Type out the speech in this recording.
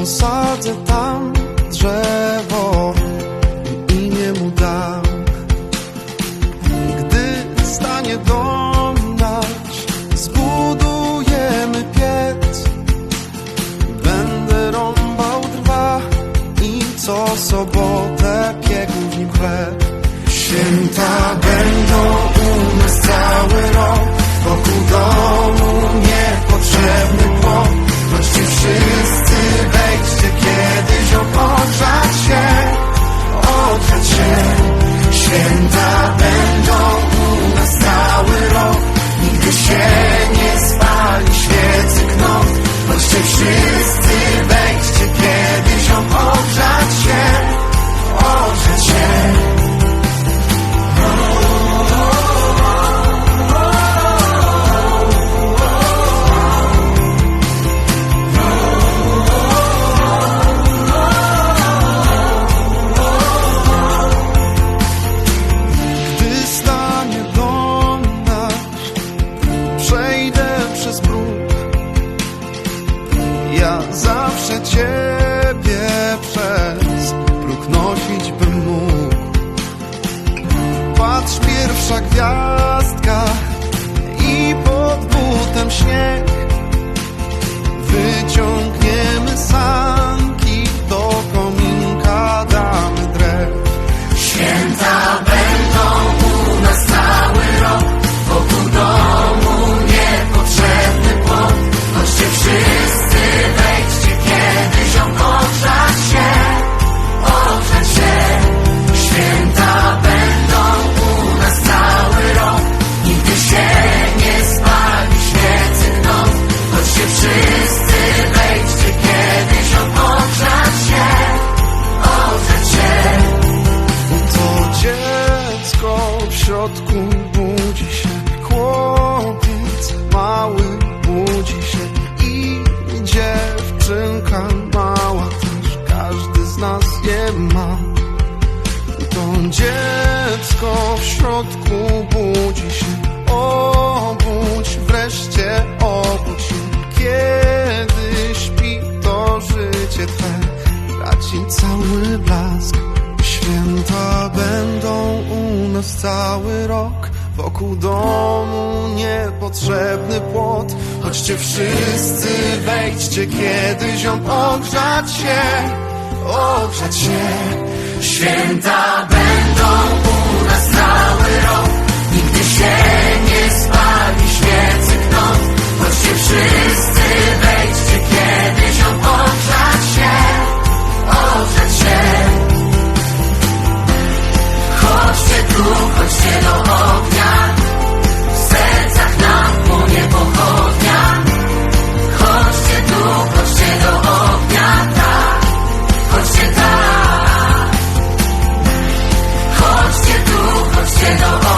Posadzę tam drzewo i imię mu dam. Gdy stanie dom nasz, zbudujemy piec. Będę rąbał drwa i co sobotę piekł w nim chleb. Święta będą u nas cały rok, próg nosić bym mógł. Patrz pierwsza gwiazdka i pod butem śnieg. Ma. To dziecko w środku budzi się, obudź wreszcie, obudź się, kiedy śpi to życie twe, traci cały blask. Święta będą u nas cały rok, wokół domu niepotrzebny płot. Chodźcie wszyscy, wejdźcie kiedyś ją ogrzać się, ogrzać się. Święta będą u nas cały rok, Get over.